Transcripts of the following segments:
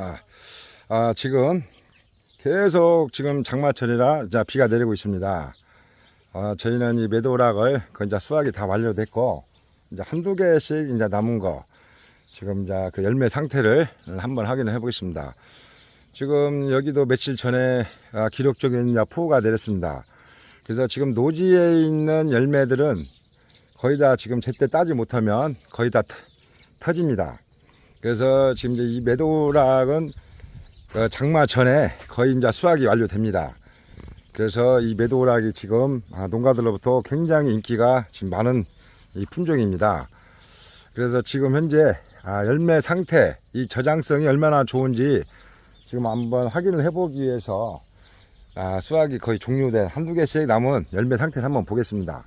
아, 아, 지금 계속 지금 장마철이라 자, 비가 내리고 있습니다. 아, 저희는 이 매도락을 그 이제 수확이 다 완료됐고 이제 한두 개씩 이제 남은 거 지금 이제 그 열매 상태를 한번 확인을 해보겠습니다. 지금 여기도 며칠 전에 아, 기록적인 폭우가 내렸습니다. 그래서 지금 노지에 있는 열매들은 거의 다 지금 제때 따지 못하면 거의 다 터- 터집니다. 그래서 지금 이제 이 매도락은 어, 장마 전에 거의 이제 수확이 완료됩니다. 그래서 이 매도락이 지금 아, 농가들로부터 굉장히 인기가 지금 많은 이 품종입니다. 그래서 지금 현재 아, 열매 상태, 이 저장성이 얼마나 좋은지 지금 한번 확인을 해보기 위해서 아, 수확이 거의 종료된 한두 개씩 남은 열매 상태를 한번 보겠습니다.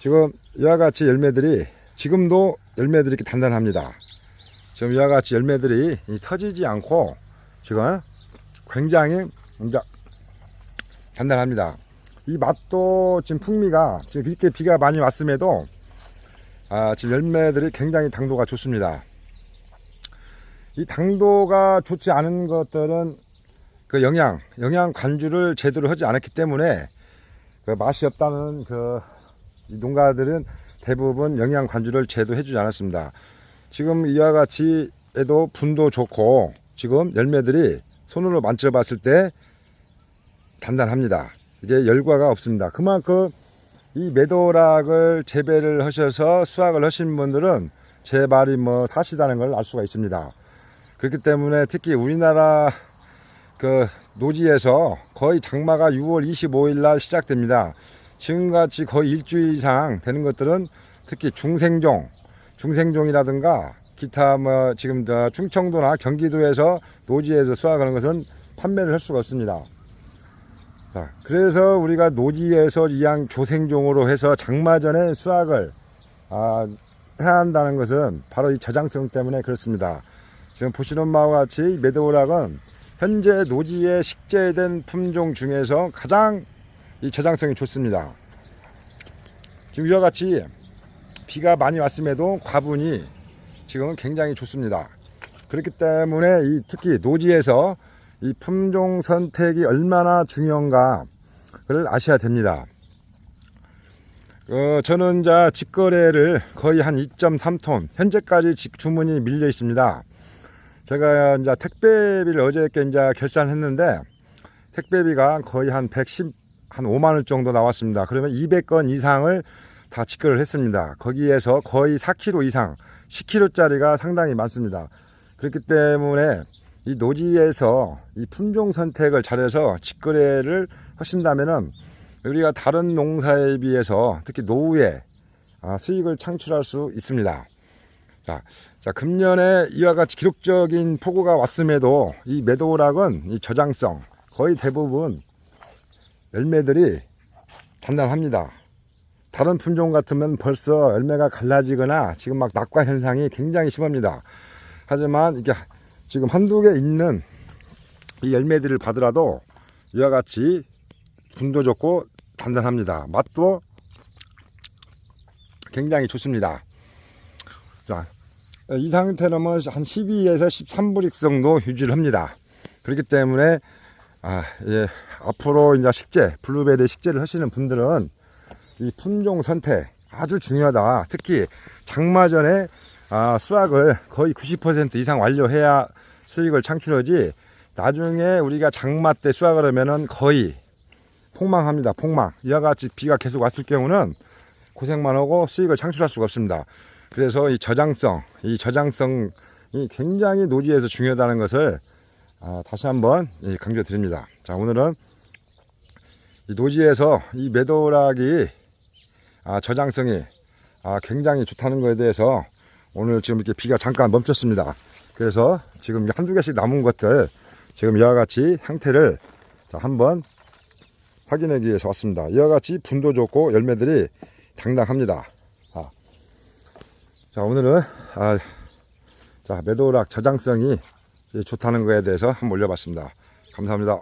지금 이와 같이 열매들이 지금도 열매들이 이렇게 단단합니다. 지금 이와 같이 열매들이 이 터지지 않고 지금 굉장히 이제 단단합니다. 이 맛도 지금 풍미가 지금 이렇게 비가 많이 왔음에도 아, 지금 열매들이 굉장히 당도가 좋습니다. 이 당도가 좋지 않은 것들은 그 영양, 영양 관주를 제대로 하지 않았기 때문에 그 맛이 없다는 그이 농가들은 대부분 영양 관주를 제대로 해주지 않았습니다. 지금 이와 같이 에도 분도 좋고 지금 열매들이 손으로 만져봤을 때 단단합니다. 이게 열과가 없습니다. 그만큼 이 매도락을 재배를 하셔서 수확을 하신 분들은 제 말이 뭐 사시다는 걸 알 수가 있습니다. 그렇기 때문에 특히 우리나라 그 노지에서 거의 장마가 6월 25일 날 시작됩니다. 지금같이 거의 일주일 이상 되는 것들은 특히 중생종, 중생종이라든가 기타 뭐 지금 저 충청도나 경기도에서 노지에서 수확하는 것은 판매를 할 수가 없습니다. 자, 그래서 우리가 노지에서 이양 조생종으로 해서 장마 전에 수확을 아, 해야 한다는 것은 바로 이 저장성 때문에 그렇습니다. 지금 보시는 바와 같이 메드오락은 현재 노지에 식재된 품종 중에서 가장 이 저장성이 좋습니다. 지금 이와 같이 비가 많이 왔음에도 과분이 지금은 굉장히 좋습니다. 그렇기 때문에 이 특히 노지에서 이 품종 선택이 얼마나 중요한가를 아셔야 됩니다. 어, 저는 이제 직거래를 거의 한 2.3톤 현재까지 직- 주문이 밀려 있습니다. 제가 이제 택배비를 어저께 이제 결산했는데 택배비가 거의 한 110, 한 5만 원 정도 나왔습니다. 그러면 200건 이상을 다 직거래를 했습니다. 거기에서 거의 4kg 이상, 10kg짜리가 상당히 많습니다. 그렇기 때문에 이 노지에서 이 품종 선택을 잘해서 직거래를 하신다면은 우리가 다른 농사에 비해서 특히 노후에 아, 수익을 창출할 수 있습니다. 자, 자, 금년에 이와 같이 기록적인 폭우가 왔음에도 이 매도락은 이 저장성 거의 대부분 열매들이 단단합니다. 다른 품종 같으면 벌써 열매가 갈라지거나 지금 막 낙과 현상이 굉장히 심합니다. 하지만 이게 지금 한두 개 있는 이 열매들을 받으라도 이와 같이 분도 좋고 단단합니다. 맛도 굉장히 좋습니다. 자, 이 상태는 뭐한 12에서 13브릭 정도 유지를 합니다. 그렇기 때문에 아, 예, 앞으로 이제 식재, 블루베리 식재를 하시는 분들은 이 품종 선택 아주 중요하다. 특히 장마 전에 아, 수확을 거의 90% 이상 완료해야 수익을 창출하지 나중에 우리가 장마 때 수확을 하면은 거의 폭망합니다. 폭망. 이와 같이 비가 계속 왔을 경우는 고생만 하고 수익을 창출할 수가 없습니다. 그래서 이 저장성, 이 저장성이 굉장히 노지에서 중요하다는 것을 아, 다시 한번 예, 강조드립니다. 자, 오늘은 이 노지에서 이 매도락이 아, 저장성이 아, 굉장히 좋다는 것에 대해서 오늘 지금 이렇게 비가 잠깐 멈췄습니다. 그래서 지금 한두 개씩 남은 것들 지금 이와 같이 상태를 자, 한번 확인하기 위해서 왔습니다. 이와 같이 분도 좋고 열매들이 당당합니다. 아. 자, 오늘은 아, 자, 매도락 저장성이 좋다는 것에 대해서 한번 올려봤습니다. 감사합니다.